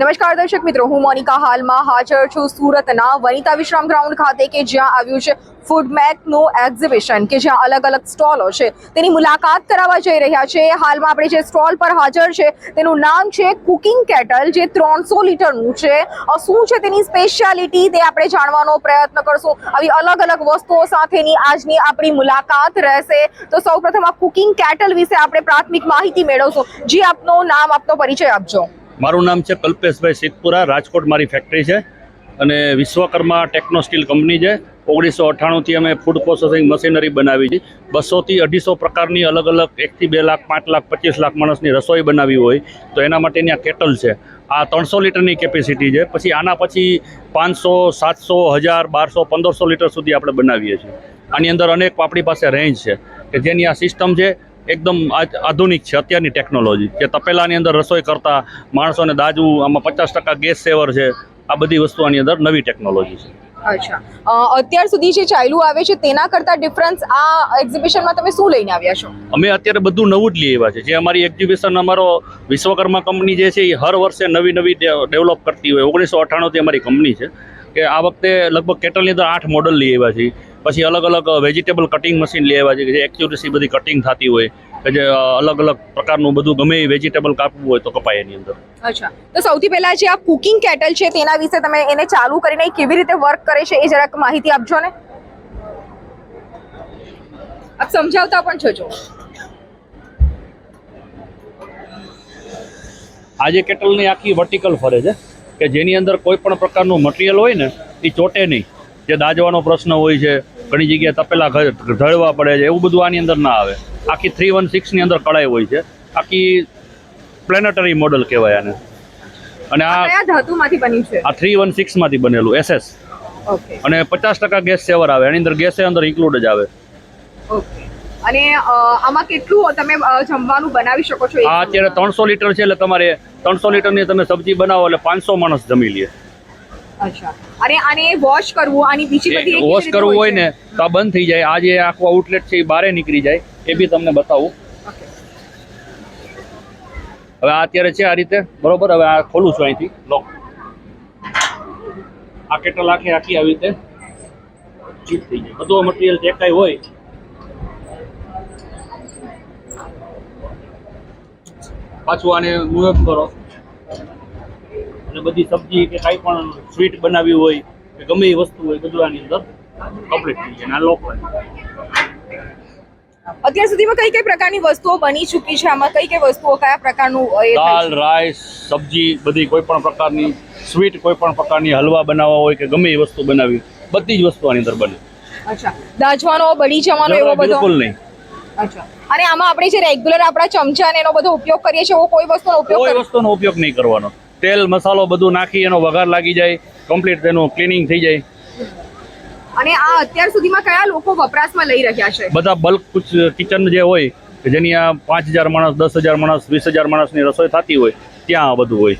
નમસ્કાર દર્શક મિત્રો, હું મોનિકા હાલમાં હાજર છું સુરતના વનિતા વિશ્રામ ગ્રાઉન્ડ ખાતે કે જ્યાં આવ્યું છે ફૂડમેકનું એક્ઝિબિશન કે જ્યાં અલગ અલગ સ્ટોલો છે. તેની મુલાકાત કરાવવા જઈ રહ્યા છે. હાલમાં આપણે જે સ્ટોલ પર હાજર છે, તેનું નામ છે કુકિંગ કેટલ જે ત્રણસો લીટરનું છે. શું છે તેની સ્પેશિયાલિટી તે આપણે જાણવાનો પ્રયત્ન કરશું. આવી અલગ અલગ વસ્તુઓ સાથેની આજની આપણી મુલાકાત રહેશે. તો સૌપ્રથમ આ કુકિંગ કેટલ વિશે આપણે પ્રાથમિક માહિતી મેળવશું. જી, આપનું નામ, આપનો પરિચય આપજો. મારું નામ છે કલ્પેશભાઈ સિદ્ધપુરા રાજકોટ મારી ફેક્ટરી છે અને વિશ્વકર્મા ટેકનો સ્ટીલ કંપની છે. ઓગણીસો અઠ્ઠાણુંથી અમે ફૂડ પ્રોસેસિંગ મશીનરી બનાવી છે. બસોથી અઢીસો પ્રકારની અલગ અલગ એકથી બે લાખ, પાંચ લાખ, પચીસ લાખ માણસની રસોઈ બનાવી હોય તો એના માટેની આ કેટલ છે. આ ત્રણસો લીટરની કેપેસિટી છે. પછી આના પછી પાંચસો, સાતસો, હજાર, બારસો, પંદરસો લીટર સુધી આપણે બનાવીએ છીએ. આની અંદર અનેક આપણી પાસે રેન્જ છે કે જેની આ સિસ્ટમ છે એકદમ આધુનિક છે અત્યારની ટેકનોલોજી કે તપેલાની અંદર રસોઈ કરતા માણસોને દાજવું આમાં પચાસ ટકા ગેસ સેવર છે આ બધી વસ્તુ આની અંદર નવી ટેકનોલોજી છે. અચ્છા. અત્યાર સુધી જે ચાલ્યું આવે છે તેના કરતા ડિફરન્સ આ એક્ઝિબિશનમાં તમે શું લઈને આવ્યા છો? અમે અત્યારે બધું નવું જ લઈ આવ્યા છે. જે અમારી એક્ઝિબિશન અમારો વિશ્વકર્મા કંપની જે છે એ હર વર્ષે નવી નવી ડેવલપ કરતી હોય. ઓગણીસો અઠ્ઠાણુંથી અમારી કંપની છે. કે આ વખતે લગભગ કેટલની અંદર આઠ મોડલ લઈ આવ્યા છે. પછી અલગ અલગ વેજીટેબલ કટિંગ મશીન લઈ આવ્યા છે કે જે એક્યુરેસી બધી કટિંગ થતી હોય કે જે અલગ અલગ પ્રકારનું બધું ગમે એ વેજીટેબલ કાપવું હોય તો કપાય એની અંદર. અચ્છા. તો સૌથી પહેલા જે આ કુકિંગ કેટલ છે તેના વિશે તમે એને ચાલુ કરીને કેવી રીતે વર્ક કરે છે એ જરાક માહિતી આપજો ને. આપ સમજાવતા પણ છો જો. આ જે કેટલની આખી વર્ટિકલ ફરે છે કે જેની અંદર કોઈ પણ પ્રકારનું મટીરિયલ હોય ને એ ચોટે નહીં. જે દાજવાનો પ્રશ્ન હોય છે ઘણી જગ્યાએ તપેલા ઢળવા પડે છે એવું બધું આની અંદર ના આવે. આખી થ્રી વન સિક્સની અંદર કળાઈ હોય છે. આખી પ્લેનેટરી મોડલ કહેવાય આને. અને આ ધાતુમાંથી બન્યું છે? આ થ્રી વન સિક્સમાંથી બનેલું એસએસ અને પચાસ ટકા ગેસ સેવર આવે એની અંદર ગેસે અંદર ઇન્ક્લુડ જ આવે. ઓકે. અને આમાં કેટલું તમે જમવાનું બનાવી શકો છો? આ અત્યારે ત્રણસો લીટર છે એટલે તમારે ત્રણસો લીટરની તમે સબ્જી બનાવો એટલે પાંચસો માણસ જમી લે. અચ્છા. અને આને વોશ કરવું આની બીજી બધી વોશ કરવું હોય ને તો આ બંધ થઈ જાય. આ જે આખું આઉટલેટ છે એ બારે નીકળી જાય. એ બી તમને બતાવું. હવે આ અત્યારે છે આ રીતે. બરોબર? હવે આ ખોલું છું અહીંથી. લોક આ કેટલા આખી આખી આવી રીતે ચીપ થઈ જાય. બધું મટીરિયલ જે કાંઈ હોય. પાછું આને મૂવ કરો. અને બધી સબ્જી કે કાંઈ પણ સ્વીટ બનાવી હોય કે ગમે એ વસ્તુ હોય બધું આની અંદર કમ્પ્લીટ થઈ જાય આ અત્યાર સુધીમાં કઈ કઈ પ્રકારની વસ્તુઓ બની ચૂકી છે? આમાં કઈ કઈ વસ્તુઓ કયા પ્રકારનું દાલ રાઈસ સબ્જી બધી કોઈ પણ પ્રકારની સ્વીટ કોઈ પણ પ્રકારની હલવા બનાવવા હોય કે ગમે એ વસ્તુ બનાવી બધી જ વસ્તુ આની અંદર બને? અચ્છા. દાજવાનો બળી જવાનો એવો બધો? બિલકુલ નહીં. અચ્છા. અને આમાં આપણે જે રેગ્યુલર આપણા ચમચા ને એનો બધો ઉપયોગ કરીએ છીએ એવો કોઈ વસ્તુનો ઉપયોગ કોઈ વસ્તુનો ઉપયોગ નહીં કરવાનો. તેલ મસાલો બધું નાખી એનો વઘાર લાગી જાય કમ્પ્લીટ તેનું ક્લિનિંગ થઈ જાય. અને આ અત્યાર સુધીમાં કયા લોકો વપરાશમાં લઈ રહ્યા છે? બધા બલ્ક કિચન જે હોય કે જેની આ પાંચ હજાર માણસ દસ હજાર માણસ વીસ હજાર માણસની રસોઈ થતી હોય ત્યાં આ બધું હોય.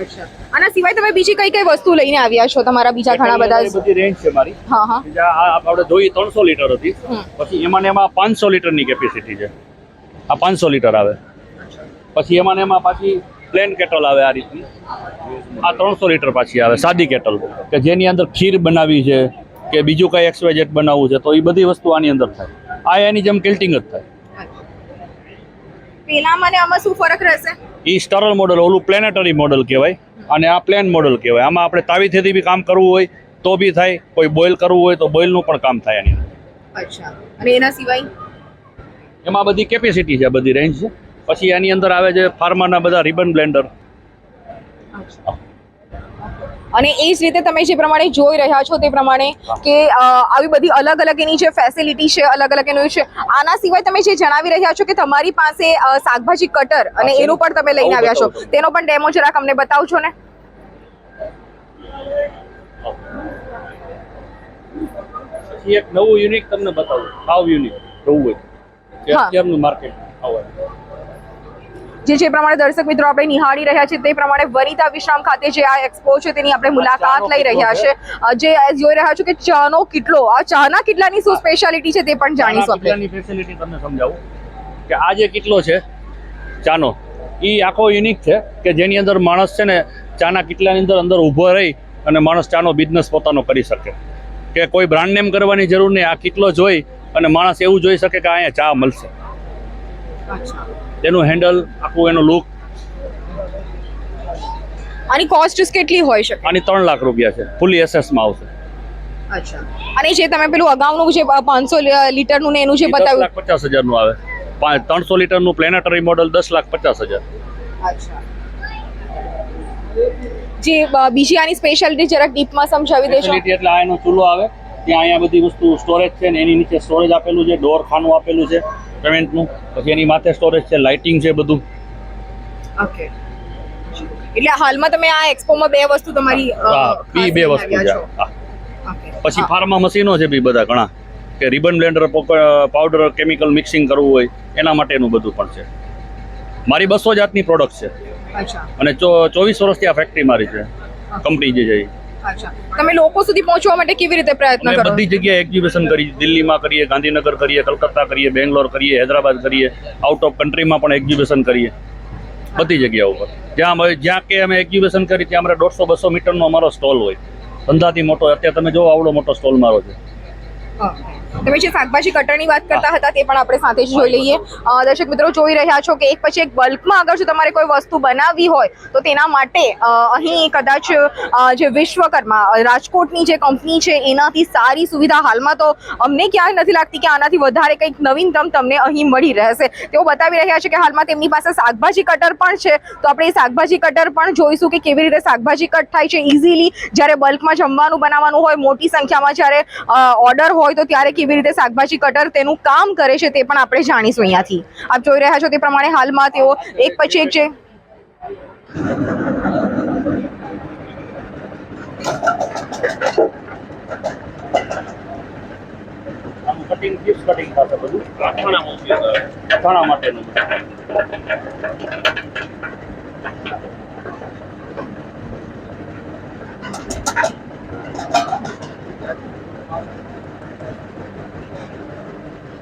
અચ્છા. આના સિવાય તમે બીજી કઈ કઈ વસ્તુ લઈને આવ્યા છો? તમારા બીજા ઘણા બધા બધી રેન્જ છે મારી. હા હા. આ આપણે જોઈએ ત્રણસો લીટર હતી. પછી એમાં ને એમાં પાંચસો લીટરની કેપેસિટી છે. આ પાંચસો લીટર આવે. પછી એમાં ને એમાં પાછી પ્લેન કેટલ આવે આ રીતની. આ ત્રણસો લીટર પાછી આવે સાદી કેટલ. કે જેની અંદર ખીર બનાવી છે કે બીજું કંઈ એક્સવાઇઝેડ બનાવવું છે તો એ બધી વસ્તુ આની અંદર થાય. આ એની જેમ કેલ્ટિંગ જ થાય. પેલામાં આમાં શું ફરક રહેશે? એ સ્ટરલ મોડલ ઓલું પ્લેનેટરી મોડલ કહેવાય અને આ પ્લેન મોડલ કહેવાય. આમાં આપણે તાવીથેથી બી કામ કરવું હોય તો બી થાય. કોઈ બોઇલ કરવું હોય તો બોઇલનું પણ કામ થાય એની અચ્છા. અને એના સિવાય? એમાં બધી કેપેસિટી છે બધી રેન્જ છે. પછી એની અંદર આવે છે ફાર્માના બધા રિબન બ્લેન્ડર. અને એ જ રીતે તમે જે પ્રમાણે જોઈ રહ્યા છો તે પ્રમાણે કે આવી બધી અલગ અલગ એની જે ફેસિલિટી છે અલગ અલગ એનું છે આના સિવાય તમે જે જણાવી રહ્યા છો કે તમારી પાસે શાકભાજી કટર અને એનું પણ તમે લઈને આવ્યા છો. તેનો પણ ડેમો જરાક અમને બતાવજો ને? પછી એક નવું યુનિક તમને બતાવું. સાવ યુનિક જોવું હોય. કે અત્યારનું માર્કેટ આવે જે જે પ્રમાણે દર્શક મિત્રો આપણે નિહાળી રહ્યા છે તે પ્રમાણે વનિતા વિશ્રામ ખાતે જે આ એક્સપો છે તેની આપણે મુલાકાત લઈ રહ્યા છે? જે જોઈ રહ્યા છો કે ચાનો કેટલો આ ચાના કેટલાની શું સ્પેશિયાલિટી છે તે પણ જાણીશું આપણે. કેટલાની ફેસિલિટી તમને સમજાવું? કે આ જે કેટલો છે ચાનો એ આખો યુનિક છે કે જેની અંદર માણસ છે ને ચાના કેટલાની અંદર અંદર ઊભો રહી અને માણસ ચાનો બિઝનેસ પોતાનો કરી શકે. કે કોઈ બ્રાન્ડ નેમ કરવાની જરૂર નહીં આ કેટલો જોઈ અને માણસ એવું જોઈ શકે કે અહીંયા ચા મળશે. તેનું હેન્ડલ આખું એનું લુક આની કોસ્ટ કેટલી હોઈ શકે? આની ત્રણ લાખ રૂપિયા છે. ફૂલી એસેસમાં આવશે. અચ્છા. અને જે તમે પેલું અગાઉનું જે પાંચસો લીટરનું ને એનું જે બતાવ્યું? લાખ પચાસ હજારનું આવે. ત્રણસો લીટરનું પ્લેનેટરી મોડલ દસ લાખ પચાસ હજાર. અચ્છા. જે બીજી આની સ્પેશિયાલિટી જરાક ડીપમાં સમજાવી દેશો. એટલે આ એનો ચૂલો આવે. ત્યાં અહીંયા બધી વસ્તુ સ્ટોરેજ છે ને એની નીચે સ્ટોરેજ આપેલું છે ડોર ખાનું આપેલું છે. પેમેન્ટનું પછી એની માથે સ્ટોરેજ છે લાઇટિંગ છે બધું. ઓકે એટલે હાલમાં તમે આ એક્સપોમાં બે વસ્તુ તમારી હા ખાસ બે વસ્તુ છે. પછી ફાર્મા મશીનો છે બી બધા ઘણા કે ribbon blender powder chemical mixing કરવું હોય એના માટેનું બધું પણ છે. મારી બસો જાતની પ્રોડક્ટ છે. અને ચોવીસ વર્ષથી આ ફેક્ટરી મારી છે. કંપની જે છે. અચ્છા. તમે લોકો સુધી પહોંચવા માટે કેવી રીતે પ્રયત્ન કરો? બધી જગ્યાએ એક્ઝિબિશન કરીએ દિલ્હીમાં કરીએ ગાંધીનગર કરીએ કલકત્તા કરીએ બેંગ્લોર કરીએ હૈદરાબાદ કરીએ આઉટ ઓફ કન્ટ્રીમાં પણ એક્ઝિબિશન કરીએ. બધી જગ્યા ઉપર જ્યાં અમે જ્યાં કે અમે એક્ઝિબિશન કરી ત્યાં અમારે દોઢસો બસો મીટરનો અમારો સ્ટોલ હોય. ધંધાથી મોટો અત્યારે તમે જો આવડો મોટો સ્ટોલ મારો છે. તમે જે શાકભાજી કટરની વાત કરતા હતા તે પણ આપણે સાથે જોઈ લઈએ. દર્શક મિત્રો જોઈ રહ્યા છો કે એક પછી એક બલ્કમાં અગર જો તમારે કોઈ વસ્તુ બનાવવી હોય, તો તેના માટે અહીં કદાચ જે વિશ્વકર્મા રાજકોટની જે કંપની છે, એનાથી સારી સુવિધા હાલમાં તો અમને ક્યાંય નથી લાગતી કે આનાથી વધારે કંઈક નવીનતમ તમને અહીં મળી રહેશે. તેઓ બતાવી રહ્યા છે કે હાલમાં તેમની પાસે શાકભાજી કટર પણ છે, તો આપણે શાકભાજી કટર પણ જોઈશું કે કેવી રીતે શાકભાજી કટ થાય છે. ઇઝીલી જ્યારે બલ્કમાં જમવાનું બનાવવાનું હોય, મોટી સંખ્યામાં જ્યારે ઓર્ડર હોય, તો ત્યારે કેવી રીતે શાકભાજી કટર તેનું કામ કરે છે તે પણ આપણે જાણીશું અહીંયાથી. આપ જોઈ રહ્યા છો તે પ્રમાણે હાલમાં તેઓ એક પછી એક છે. અથાણા માટેનું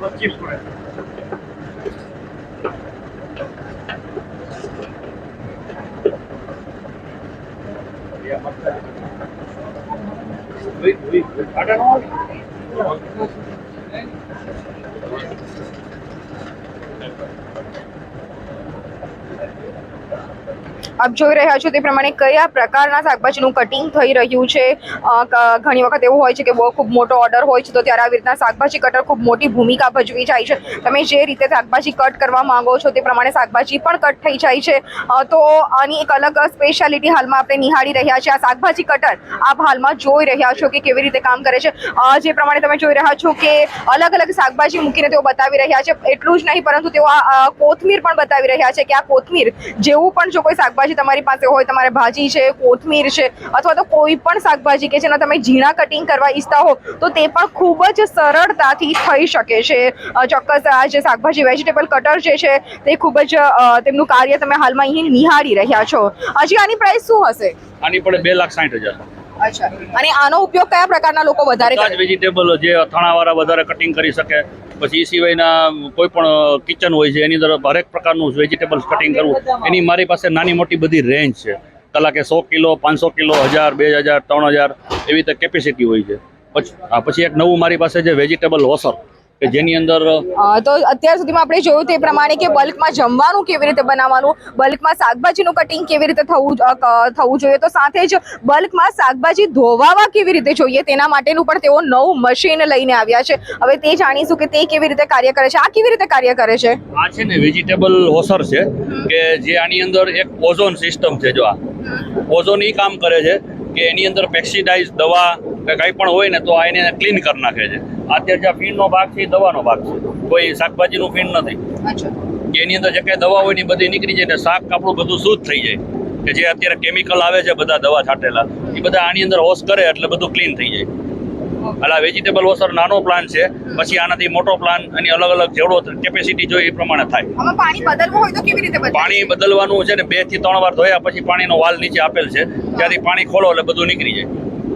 Латишка. Я поставил. Вы, вы, вы. А આપ જોઈ રહ્યા છો તે પ્રમાણે કયા પ્રકારના શાકભાજીનું કટિંગ થઈ રહ્યું છે? ઘણી વખત એવું હોય છે કે બહુ ખૂબ મોટો ઓર્ડર હોય છે, તો ત્યારે આવી રીતના શાકભાજી કટર ખૂબ મોટી ભૂમિકા ભજવી જાય છે. તમે જે રીતે શાકભાજી કટ કરવા માંગો છો તે પ્રમાણે શાકભાજી પણ કટ થઈ જાય છે. તો આની એક અલગ સ્પેશિયાલિટી હાલમાં આપણે નિહાળી રહ્યા છીએ. આ શાકભાજી કટર આપ હાલમાં જોઈ રહ્યા છો કે કેવી રીતે કામ કરે છે. જે પ્રમાણે તમે જોઈ રહ્યા છો કે અલગ અલગ શાકભાજી મૂકીને તેઓ બતાવી રહ્યા છે. એટલું જ નહીં, પરંતુ તેઓ કોથમીર પણ બતાવી રહ્યા છે કે આ કોથમીર જેવું પણ જો કોઈ શાકભાજી તમારી પાસે હોય, તમારે ભાજી છે, કોથમીર છે, અથવા તો કોઈ પણ શાકભાજી કે જેના તમે ઝીણા કટિંગ કરવા ઈચ્છતા હો, તો તે પણ ખૂબ જ સરળતાથી થઈ શકે છે. ચોક્કસ આ જે શાકભાજી વેજીટેબલ કટર જે છે, તે ખૂબ જ તેમનું કાર્ય તમે હાલમાં અહીં નિહાળી રહ્યા છો. હજી આની પ્રાઇસ શું હશે? આની પડે બે લાખ સાઠ હજાર. અચ્છા. અને આનો ઉપયોગ કયા પ્રકારના લોકો વધારે કરે? વેજીટેબલ જે અથાણાવાળા વધારે કટિંગ કરી શકે. પછી એ સિવાયના કોઈ પણ કિચન હોય છે એની અંદર હરેક પ્રકારનું વેજીટેબલ્સ કટિંગ કરવું. એની મારી પાસે નાની મોટી બધી રેન્જ છે. કલાકે સો કિલો પાંચસો કિલો હજાર બે હજાર ત્રણ હજાર એવી રીતે કેપેસિટી હોય છે. પછી પછી એક નવું મારી પાસે જે વેજીટેબલ વોશર કે જેની અંદર તો અત્યાર સુધીમાં આપણે જોયું તે પ્રમાણે કે બલ્કમાં જમવાનું કેવી રીતે બનાવવાનું બલ્કમાં શાકભાજીનું કટિંગ કેવી રીતે થવું થવું જોઈએ. તો સાથે જ બલ્કમાં શાકભાજી ધોવાવા કેવી રીતે જોઈએ તેના માટેનું પણ તેઓ નવું મશીન લઈને આવ્યા છે. હવે તે જાણીશું કે તે કેવી રીતે કાર્ય કરે છે. આ કેવી રીતે કાર્ય કરે છે? આ છે ને વેજીટેબલ વોશર છે કે જે આની અંદર એક ઓઝોન સિસ્ટમ છે જો આ. ઓઝોન એ કામ કરે છે કે એની અંદર પેક્સિડાઇઝ દવા કે કંઈ પણ હોય ને તો આ એને ક્લીન કરી નાખે છે. અત્યારે જે ફીણનો ભાગ છે એ દવાનો ભાગ છે. કોઈ શાકભાજીનું ફીણ નથી. કે એની અંદર જે કાંઈ દવા હોય ને બધી નીકળી જાય ને શાક આપણું બધું શુદ્ધ થઈ જાય. કે જે અત્યારે કેમિકલ આવે છે બધા દવા છાંટેલા એ બધા આની અંદર વોશ કરે એટલે બધું ક્લીન થઈ જાય. એટલે વેજીટેબલ વોશર નાનો પ્લાન છે પછી આનાથી મોટો પ્લાન એની અલગ અલગ જેવડો કેપેસિટી જોઈએ એ પ્રમાણે થાય. આમાં પાણી બદલવું હોય તો કેવી રીતે બદલાય? પાણી બદલવાનું છે ને બેથી ત્રણ વાર ધોયા પછી પાણીનો વાલ નીચે આપેલ છે ત્યાંથી પાણી ખોલો એટલે બધું નીકળી જાય.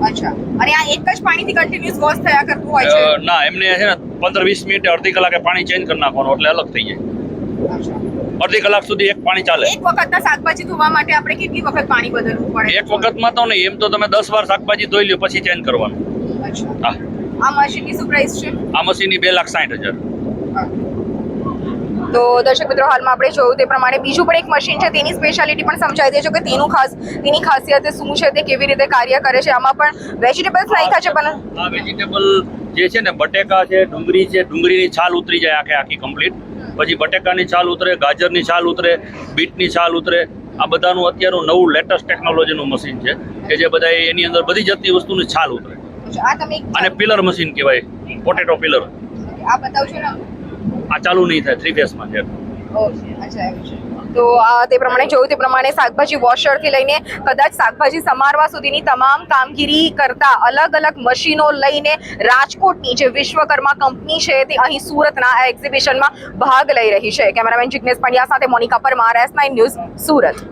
અચ્છા. અને આ એક જ પાણીથી કન્ટિન્યુઅસ વોશ થયા કરતું હોય છે? ના એમને છે ને પંદર વીસ મિનિટે અડધી કલાકે પાણી ચેન્જ કરી નાખવાનું એટલે અલગ થઈ જાય. અડધી કલાક સુધી એક પાણી ચાલે. એક વખતના શાકભાજી ધોવા માટે આપણે કેટલી વખત પાણી બદલવું પડે? એક વખતમાં તો નહીં એમ તો તમે દસ વાર શાકભાજી ધોઈ લ્યો પછી ચેન્જ કરવાનું. અચ્છા. હા. આ મશીનની શું પ્રાઇસ છે? આ મશીનની બે લાખ સાઠ હજાર. તો દર્શક મિત્રો હાલમાં આપણે જોયું તે પ્રમાણે બીજું પણ એક મશીન છે તેની સ્પેશિયાલિટી પણ સમજાવી દેજો કે તેનું ખાસ તેની ખાસિયત શું છે તે કેવી રીતે કાર્ય કરે છે આમાં પણ વેજીટેબલ્સ નાખ્યા છે પણ વેજીટેબલ જે છે ને બટેકા છે ડુંગળી છે ડુંગળીની છાલ ઉતરી જાય આખે આખી કમ્પ્લીટ પછી બટેકાની છાલ ઉતરે ગાજરની છાલ ઉતરે બીટની છાલ ઉતરે. આ બધાનું અત્યારનું નવું લેટેસ્ટ ટેકનોલોજીનું મશીન છે કે જે બધા એની અંદર બધી જતી વસ્તુની છાલ ઉતરે. આને પિલર મશીન કહેવાય પોટેટો પિલર આ બતાવજો ને. આ ચાલુ નહીં થાય થ્રી ફેસમાં છે. તો તે પ્રમાણે જોયું, તે પ્રમાણે શાકભાજી વોશરથી લઈને કદાચ શાકભાજી સમારવા સુધીની તમામ કામગીરી કરતા અલગ અલગ મશીનો લઈને રાજકોટની જે વિશ્વકર્મા કંપની છે, તે અહીં સુરતના આ એક્ઝિબિશનમાં ભાગ લઈ રહી છે. કેમેરામેન જિગ્નેશ પંડ્યા સાથે Monika Parmar S nine news Surat.